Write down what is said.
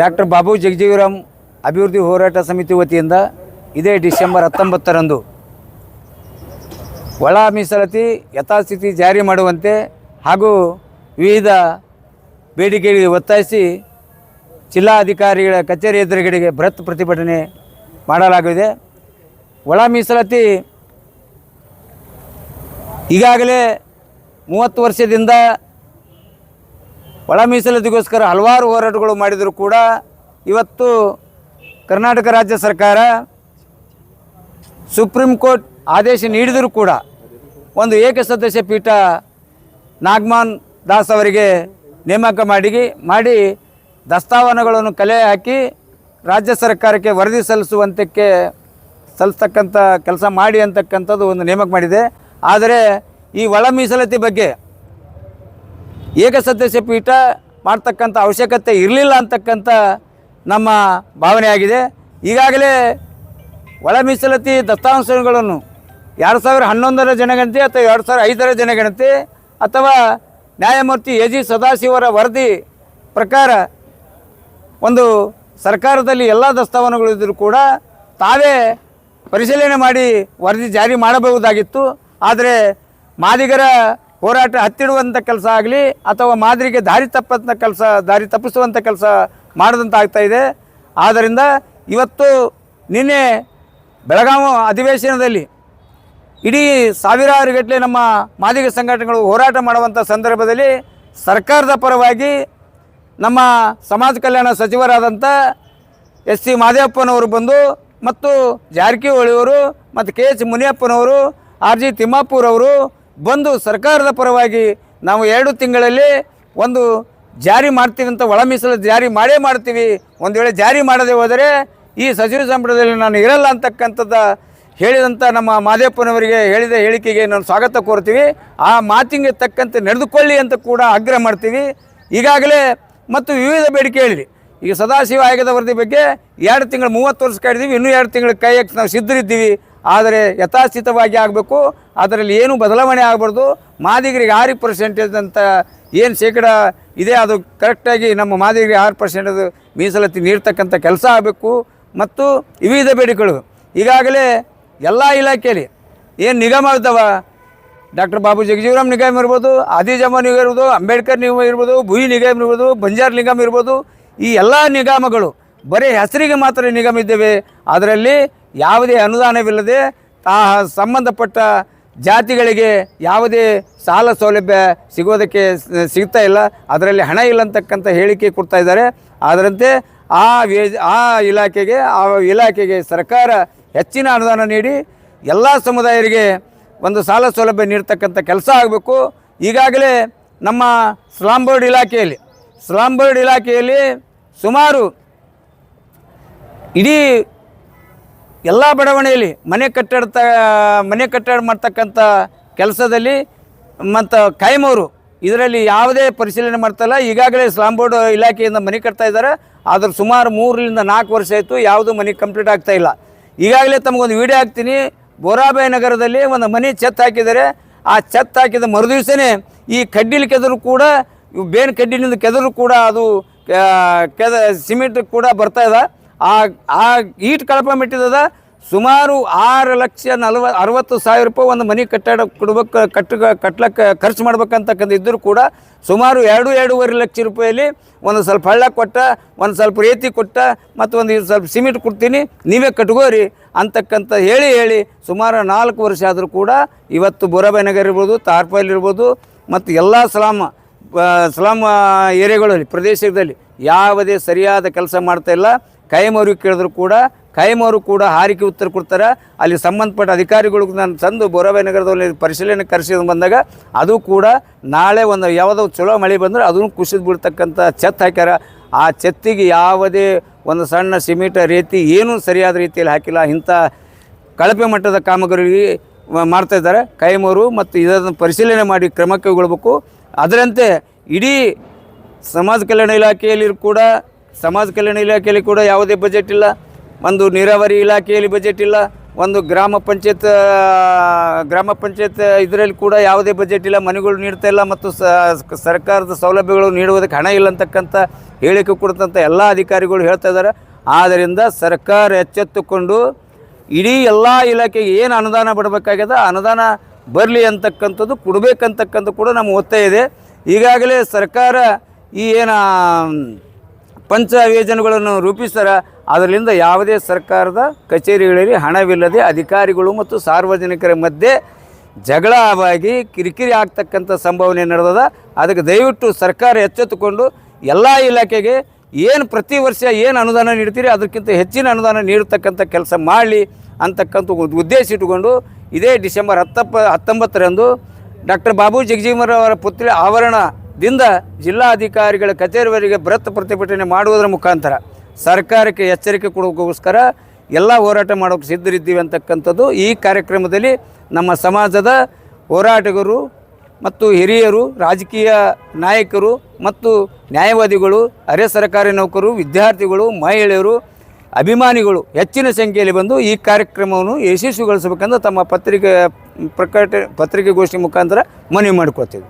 Doctor Babu Jagjivanram ಅಭಿವೃದ್ಧಿ ಹೋರಾಟ ಸಮಿತಿ ವತಿಯಿಂದ ಇದೇ ಡಿಸೆಂಬರ್ ಹತ್ತೊಂಬತ್ತರಂದು ಒಳ ಮೀಸಲಾತಿ ಯಥಾಸ್ಥಿತಿ ಜಾರಿ ಮಾಡುವಂತೆ ಹಾಗೂ ವಿವಿಧ ಬೇಡಿಕೆಗಳಿಗೆ ಒತ್ತಾಯಿಸಿ ಜಿಲ್ಲಾಧಿಕಾರಿಗಳ ಕಚೇರಿ ಎದುರುಗಡೆಗೆ ಬೃಹತ್ ಪ್ರತಿಭಟನೆ ಮಾಡಲಾಗಿದೆ. ಒಳ ಮೀಸಲಾತಿ ಈಗಾಗಲೇ ಮೂವತ್ತು ವರ್ಷದಿಂದ ಒಳ ಮೀಸಲಾತಿಗೋಸ್ಕರ ಹಲವಾರು ಹೋರಾಟಗಳು ಮಾಡಿದರೂ ಕೂಡ ಇವತ್ತು ಕರ್ನಾಟಕ ರಾಜ್ಯ ಸರ್ಕಾರ ಸುಪ್ರೀಂ ಕೋರ್ಟ್ ಆದೇಶ ನೀಡಿದರೂ ಕೂಡ ಒಂದು ಏಕಸದಸ್ಯ ಪೀಠ ನಾಗಮಾನ್ ದಾಸ್ ಅವರಿಗೆ ನೇಮಕ ಮಾಡಿ ಮಾಡಿ ದಸ್ತಾವನಗಳನ್ನು ಕಲೆ ಹಾಕಿ ರಾಜ್ಯ ಸರ್ಕಾರಕ್ಕೆ ವರದಿ ಸಲ್ಲಿಸುವಂತಕ್ಕೆ ಸಲ್ಲಿಸ್ತಕ್ಕಂಥ ಕೆಲಸ ಮಾಡಿ ಅಂತಕ್ಕಂಥದ್ದು ಒಂದು ನೇಮಕ ಮಾಡಿದೆ. ಆದರೆ ಈ ಒಳ ಮೀಸಲಾತಿ ಬಗ್ಗೆ ಏಕಸದಸ್ಯ ಪೀಠ ಮಾಡ್ತಕ್ಕಂಥ ಅವಶ್ಯಕತೆ ಇರಲಿಲ್ಲ ಅಂತಕ್ಕಂಥ ನಮ್ಮ ಭಾವನೆ ಆಗಿದೆ ಈಗಾಗಲೇ ಒಳ ಮೀಸಲಾತಿ ದತ್ತಾಂಶಗಳನ್ನು ಎರಡು ಸಾವಿರ ಹನ್ನೊಂದರ ಜನಗಣತಿ ಅಥವಾ ಎರಡು ಸಾವಿರ ಐದರ ಜನಗಣತಿ ಅಥವಾ ನ್ಯಾಯಮೂರ್ತಿ ಎ ಜಿ ಸದಾಶಿವರ ವರದಿ ಪ್ರಕಾರ ಒಂದು ಸರ್ಕಾರದಲ್ಲಿ ಎಲ್ಲ ದಸ್ತಾವನಗಳಿದ್ದರೂ ಕೂಡ ತಾವೇ ಪರಿಶೀಲನೆ ಮಾಡಿ ವರದಿ ಜಾರಿ ಮಾಡಬಹುದಾಗಿತ್ತು. ಆದರೆ ಮಾದಿಗರ ಹೋರಾಟ ಹತ್ತಿಡುವಂಥ ಕೆಲಸ ಆಗಲಿ ಅಥವಾ ಮಾದರಿಗೆ ದಾರಿ ತಪ್ಪಂಥ ಕೆಲಸ, ದಾರಿ ತಪ್ಪಿಸುವಂಥ ಕೆಲಸ ಆಗ್ತಾ ಇದೆ. ಆದ್ದರಿಂದ ಇವತ್ತು ನಿನ್ನೆ ಬೆಳಗಾವಿ ಅಧಿವೇಶನದಲ್ಲಿ ಇಡೀ ಸಾವಿರಾರು ಗಟ್ಟಲೆ ನಮ್ಮ ಮಾದಿಗ ಸಂಘಟನೆಗಳು ಹೋರಾಟ ಮಾಡುವಂಥ ಸಂದರ್ಭದಲ್ಲಿ ಸರ್ಕಾರದ ಪರವಾಗಿ ನಮ್ಮ ಸಮಾಜ ಕಲ್ಯಾಣ ಸಚಿವರಾದಂಥ ಎಸ್ ಸಿ ಮಾದೇವಪ್ಪನವರು ಬಂದು ಮತ್ತು ಜಾರಕಿಹೊಳಿಯವರು ಮತ್ತು ಕೆ ಎಚ್ ಮುನಿಯಪ್ಪನವರು, ಆರ್ ಜಿ ತಿಮ್ಮಾಪುರವರು ಬಂದು ಸರ್ಕಾರದ ಪರವಾಗಿ ನಾವು ಎರಡು ತಿಂಗಳಲ್ಲಿ ಒಂದು ಜಾರಿ ಮಾಡ್ತೀವಿ ಅಂತ ಒಳ ಮೀಸಲು ಜಾರಿ ಮಾಡೇ ಮಾಡ್ತೀವಿ. ಒಂದು ವೇಳೆ ಜಾರಿ ಮಾಡದೆ ಹೋದರೆ ಈ ಸಚಿವ ಸಂಪುಟದಲ್ಲಿ ನಾನು ಇರಲ್ಲ ಅಂತಕ್ಕಂಥದ್ದು ಹೇಳಿದಂಥ ನಮ್ಮ ಮಾದೇಪ್ಪನವರಿಗೆ ಹೇಳಿದ ಹೇಳಿಕೆಗೆ ನಾನು ಸ್ವಾಗತ ಕೋರ್ತೀವಿ. ಆ ಮಾತಿಗೆ ತಕ್ಕಂತೆ ನಡೆದುಕೊಳ್ಳಿ ಅಂತ ಕೂಡ ಆಗ್ರಹ ಮಾಡ್ತೀವಿ. ಈಗಾಗಲೇ ಮತ್ತು ವಿವಿಧ ಬೇಡಿಕೆ ಹೇಳಿ ಈಗ ಸದಾಶಿವ ಆಯೋಗದ ವರದಿ ಬಗ್ಗೆ ಎರಡು ತಿಂಗಳು ಮೂವತ್ತು ವರ್ಷ ಕಾಡಿದ್ದೀವಿ ಇನ್ನೂ ಎರಡು ತಿಂಗಳು ಕಾಯಕ್ಕೆ ನಾವು ಸಿದ್ಧರಿದ್ದೀವಿ. ಆದರೆ ಯಥಾಸ್ಥಿತವಾಗಿ ಆಗಬೇಕು. ಅದರಲ್ಲಿ ಏನು ಬದಲಾವಣೆ ಆಗಬಾರ್ದು. ಮಾದಿಗರಿಗೆ ಆರು ಪರ್ಸೆಂಟೇಜ್ ಅಂತ ಏನು ಶೇಕಡ ಇದೆ, ಅದು ಕರೆಕ್ಟಾಗಿ ನಮ್ಮ ಮಾದಿಗರಿಗೆ ಆರು ಪರ್ಸೆಂಟ್ ಮೀಸಲಾತಿ ನೀಡ್ತಕ್ಕಂಥ ಕೆಲಸ ಆಗಬೇಕು. ಮತ್ತು ವಿವಿಧ ಬೇಡಿಕೆಗಳು. ಈಗಾಗಲೇ ಎಲ್ಲ ಇಲಾಖೆಯಲ್ಲಿ ಏನು ನಿಗಮ ಇದ್ದಾವ ಡಾಕ್ಟರ್ ಬಾಬು ಜಗಜೀವರಾಮ್ ನಿಗಮ ಇರ್ಬೋದು ಆದಿಜಮ್ಮ ನಿಗಮ ಇರ್ಬೋದು, ಅಂಬೇಡ್ಕರ್ ನಿಗಮ ಇರ್ಬೋದು, ಭುಯಿ ನಿಗಮ ಇರ್ಬೋದು, ಬಂಜಾರ್ ನಿಗಮ ಇರ್ಬೋದು. ಈ ಎಲ್ಲ ನಿಗಮಗಳು ಬರೀ ಹೆಸರಿಗೆ ಮಾತ್ರ ನಿಗಮ ಇದ್ದೇವೆ. ಅದರಲ್ಲಿ ಯಾವುದೇ ಅನುದಾನವಿಲ್ಲದೆ ತಾ ಸಂಬಂಧಪಟ್ಟ ಜಾತಿಗಳಿಗೆ ಯಾವುದೇ ಸಾಲ ಸೌಲಭ್ಯ ಸಿಗೋದಕ್ಕೆ ಸಿಗ್ತಾ ಇಲ್ಲ. ಅದರಲ್ಲಿ ಹಣ ಇಲ್ಲ ಅಂತಕ್ಕಂಥ ಹೇಳಿಕೆ ಕೊಡ್ತಾ ಇದ್ದಾರೆ. ಅದರಂತೆ ಆ ವೇ ಆ ಇಲಾಖೆಗೆ ಆ ಇಲಾಖೆಗೆ ಸರ್ಕಾರ ಹೆಚ್ಚಿನ ಅನುದಾನ ನೀಡಿ ಎಲ್ಲ ಸಮುದಾಯರಿಗೆ ಒಂದು ಸಾಲ ಸೌಲಭ್ಯ ನೀಡ್ತಕ್ಕಂಥ ಕೆಲಸ ಆಗಬೇಕು. ಈಗಾಗಲೇ ನಮ್ಮ ಸ್ಲಾಮ್ ಬೋರ್ಡ್ ಇಲಾಖೆಯಲ್ಲಿ ಸ್ಲಾಮ್ ಬೋರ್ಡ್ ಇಲಾಖೆಯಲ್ಲಿ ಸುಮಾರು ಇಡೀ ಎಲ್ಲ ಬಡಾವಣೆಯಲ್ಲಿ ಮನೆ ಕಟ್ಟಡ ಮನೆ ಕಟ್ಟಡ ಮಾಡ್ತಕ್ಕಂಥ ಕೆಲಸದಲ್ಲಿ ಮತ್ತು ಕಾಯಮವರು ಇದರಲ್ಲಿ ಯಾವುದೇ ಪರಿಶೀಲನೆ ಮಾಡ್ತಲ್ಲ. ಈಗಾಗಲೇ ಸ್ಲಾಮ್ ಬೋರ್ಡ್ ಇಲಾಖೆಯಿಂದ ಮನೆ ಕಟ್ತಾ ಇದ್ದಾರೆ. ಆದ್ರೆ ಸುಮಾರು ಮೂರರಿಂದ ನಾಲ್ಕು ವರ್ಷ ಆಯಿತು ಯಾವುದೂ ಮನೆ ಕಂಪ್ಲೀಟ್ ಆಗ್ತಾ ಇಲ್ಲ. ಈಗಾಗಲೇ ತಮಗೊಂದು ವಿಡಿಯೋ ಹಾಕ್ತೀನಿ. ಬೋರಾಬಾಯಿ ನಗರದಲ್ಲಿ ಒಂದು ಮನೆ ಛತ್ ಹಾಕಿದ್ದಾರೆ. ಆ ಛತ್ ಹಾಕಿದ ಮರುದಿವಸನೇ ಈ ಕಡ್ಡಿಲಿ ಕೆದರು ಕೂಡ, ಬೇನ್ ಕಡ್ಡಿನಿಂದ ಕೆದರು ಕೂಡ ಅದು ಕೆದ, ಸಿಮೆಂಟ್ ಕೂಡ ಬರ್ತಾ ಇದೆ. ಆ ಆ ಈಟ್ ಕಳಪ ಮೆಟ್ಟಿದದ ಸುಮಾರು ಆರು ಲಕ್ಷ ನಲ್ವ, ಅರವತ್ತು ಸಾವಿರ ರೂಪಾಯಿ ಒಂದು ಮನೆ ಕಟ್ಟಡ ಕೊಡ್ಬೇಕು, ಕಟ್ಟ, ಕಟ್ಲಕ್ಕೆ ಖರ್ಚು ಮಾಡ್ಬೇಕಂತಕ್ಕಂಥ ಇದ್ದರೂ ಕೂಡ ಸುಮಾರು ಎರಡು, ಎರಡೂವರೆ ಲಕ್ಷ ರೂಪಾಯಲ್ಲಿ ಒಂದು ಸ್ವಲ್ಪ ಹಳ್ಳ ಕೊಟ್ಟ, ಒಂದು ಸ್ವಲ್ಪ ರೇತಿ ಕೊಟ್ಟ ಮತ್ತು ಒಂದು ಸ್ವಲ್ಪ ಸಿಮೆಂಟ್ ಕೊಡ್ತೀನಿ, ನೀವೇ ಕಟ್ಕೋರಿ ಅಂತಕ್ಕಂಥ ಹೇಳಿ ಹೇಳಿ ಸುಮಾರು ನಾಲ್ಕು ವರ್ಷ ಆದರೂ ಕೂಡ ಇವತ್ತು ಬೊರಬಾಯಿ ನಗರ್ ಇರ್ಬೋದು, ತಾರ್ಪಾಲ್ ಇರ್ಬೋದು ಮತ್ತು ಎಲ್ಲ ಸಲಾಮ ಸ್ಲಮ್ ಏರಿಯಾಗಳಲ್ಲಿ, ಪ್ರದೇಶದಲ್ಲಿ ಯಾವುದೇ ಸರಿಯಾದ ಕೆಲಸ ಮಾಡ್ತಾ ಇಲ್ಲ. ಕೈಮವ್ರಿಗೆ ಕೇಳಿದ್ರು ಕೂಡ, ಕೈಮೋರು ಕೂಡ ಹಾರಿಕೆ ಉತ್ತರ ಕೊಡ್ತಾರೆ. ಅಲ್ಲಿ ಸಂಬಂಧಪಟ್ಟ ಅಧಿಕಾರಿಗಳಿಗೆ ನಾನು ತಂದು ಬೋರಾಬಾಯಿ ನಗರದಲ್ಲಿ ಪರಿಶೀಲನೆ ಕರೆಸಿದ ಬಂದಾಗ ಅದು ಕೂಡ ನಾಳೆ ಒಂದು ಯಾವುದೋ ಚಲೋ ಮಳೆ ಬಂದರೆ ಅದನ್ನು ಕುಸಿದು ಬಿಡ್ತಕ್ಕಂಥ ಛತ್ ಹಾಕ್ಯಾರ. ಆ ಛತ್ತಿಗೆ ಯಾವುದೇ ಒಂದು ಸಣ್ಣ ಸಿಮೆಂಟ್ ರೀತಿ ಏನೂ ಸರಿಯಾದ ರೀತಿಯಲ್ಲಿ ಹಾಕಿಲ್ಲ. ಇಂಥ ಕಳಪೆ ಮಟ್ಟದ ಕಾಮಗಾರಿ ಮಾಡ್ತಾ ಇದ್ದಾರೆ. ಕೈಮವರು ಮತ್ತು ಇದನ್ನು ಪರಿಶೀಲನೆ ಮಾಡಿ ಕ್ರಮ ಕೈಗೊಳ್ಬೇಕು. ಅದರಂತೆ ಇಡೀ ಸಮಾಜ ಕಲ್ಯಾಣ ಇಲಾಖೆಯಲ್ಲಿ ಕೂಡ, ಸಮಾಜ ಕಲ್ಯಾಣ ಇಲಾಖೆಯಲ್ಲಿ ಕೂಡ ಯಾವುದೇ ಬಜೆಟ್ ಇಲ್ಲ. ಒಂದು ನೀರಾವರಿ ಇಲಾಖೆಯಲ್ಲಿ ಬಜೆಟ್ ಇಲ್ಲ. ಒಂದು ಗ್ರಾಮ ಪಂಚಾಯತ್ ಗ್ರಾಮ ಪಂಚಾಯತ್ ಇದರಲ್ಲಿ ಕೂಡ ಯಾವುದೇ ಬಜೆಟ್ ಇಲ್ಲ. ಮನೆಗಳು ನೀಡ್ತಾ ಇಲ್ಲ ಮತ್ತು ಸರ್ಕಾರದ ಸೌಲಭ್ಯಗಳು ನೀಡುವುದಕ್ಕೆ ಹಣ ಇಲ್ಲ ಅಂತಕ್ಕಂಥ ಹೇಳಿಕೆ ಕೊಡ್ತಂಥ ಎಲ್ಲ ಅಧಿಕಾರಿಗಳು ಹೇಳ್ತಾ ಇದ್ದಾರೆ. ಆದ್ದರಿಂದ ಸರ್ಕಾರ ಎಚ್ಚೆತ್ತುಕೊಂಡು ಇಡೀ ಎಲ್ಲ ಇಲಾಖೆಗೆ ಏನು ಅನುದಾನ ಬಿಡಬೇಕಾಗ್ಯದ? ಅನುದಾನ ಬರಲಿ ಅಂತಕ್ಕಂಥದ್ದು ಕೊಡಬೇಕಂತಕ್ಕಂಥ ಕೂಡ ನಮ್ಮ ಒತ್ತಾಯ ಇದೆ. ಈಗಾಗಲೇ ಸರ್ಕಾರ ಈ ಏನು, ಪಂಚ ಯೋಜನೆಗಳನ್ನು ರೂಪಿಸ್ತಾರೆ, ಅದರಿಂದ ಯಾವುದೇ ಸರ್ಕಾರದ ಕಚೇರಿಗಳಲ್ಲಿ ಹಣವಿಲ್ಲದೆ ಅಧಿಕಾರಿಗಳು ಮತ್ತು ಸಾರ್ವಜನಿಕರ ಮಧ್ಯೆ ಜಗಳವಾಗಿ ಕಿರಿಕಿರಿ ಆಗ್ತಕ್ಕಂಥ ಸಂಭಾವನೆ ನಡೆದದ. ಅದಕ್ಕೆ ದಯವಿಟ್ಟು ಸರ್ಕಾರ ಎಚ್ಚೆತ್ತುಕೊಂಡು ಎಲ್ಲ ಇಲಾಖೆಗೆ ಏನು ಪ್ರತಿ ವರ್ಷ ಏನು ಅನುದಾನ ನೀಡ್ತೀರಿ, ಅದಕ್ಕಿಂತ ಹೆಚ್ಚಿನ ಅನುದಾನ ನೀಡತಕ್ಕಂಥ ಕೆಲಸ ಮಾಡಲಿ ಅಂತಕ್ಕಂಥ ಉದ್ದೇಶ ಇಟ್ಟುಕೊಂಡು ಇದೇ ಡಿಸೆಂಬರ್ ಹತ್ತಪ್ಪ, ಹತ್ತೊಂಬತ್ತರಂದು ಡಾಕ್ಟರ್ ಬಾಬು ಅವರ ಪುತ್ರಿ ಆವರಣದಿಂದ ಜಿಲ್ಲಾಧಿಕಾರಿಗಳ ಕಚೇರಿವರೆಗೆ ಬೃಹತ್ ಪ್ರತಿಭಟನೆ ಮಾಡುವುದರ ಮುಖಾಂತರ ಸರ್ಕಾರಕ್ಕೆ ಎಚ್ಚರಿಕೆ ಕೊಡೋಕ್ಕೋಸ್ಕರ ಎಲ್ಲ ಹೋರಾಟ ಮಾಡೋಕ್ಕೆ ಸಿದ್ಧರಿದ್ದೀವಿ ಅಂತಕ್ಕಂಥದ್ದು ಈ ಕಾರ್ಯಕ್ರಮದಲ್ಲಿ ನಮ್ಮ ಸಮಾಜದ ಹೋರಾಟಗಾರರು ಮತ್ತು ಹಿರಿಯರು, ರಾಜಕೀಯ ನಾಯಕರು ಮತ್ತು ನ್ಯಾಯವಾದಿಗಳು, ಅರೆ ಸರ್ಕಾರಿ ನೌಕರರು ವಿದ್ಯಾರ್ಥಿಗಳು, ಮಹಿಳೆಯರು, ಅಭಿಮಾನಿಗಳು ಹೆಚ್ಚಿನ ಸಂಖ್ಯೆಯಲ್ಲಿ ಬಂದು ಈ ಕಾರ್ಯಕ್ರಮವನ್ನು ಯಶಸ್ವಿಗೊಳಿಸಬೇಕೆಂದು ತಮ್ಮ ಪತ್ರಿಕೆ ಪ್ರಕಟ ಪತ್ರಿಕೆಗೋಷ್ಠಿ ಮುಖಾಂತರ ಮನವಿ ಮಾಡಿಕೊಳ್ತೀವಿ.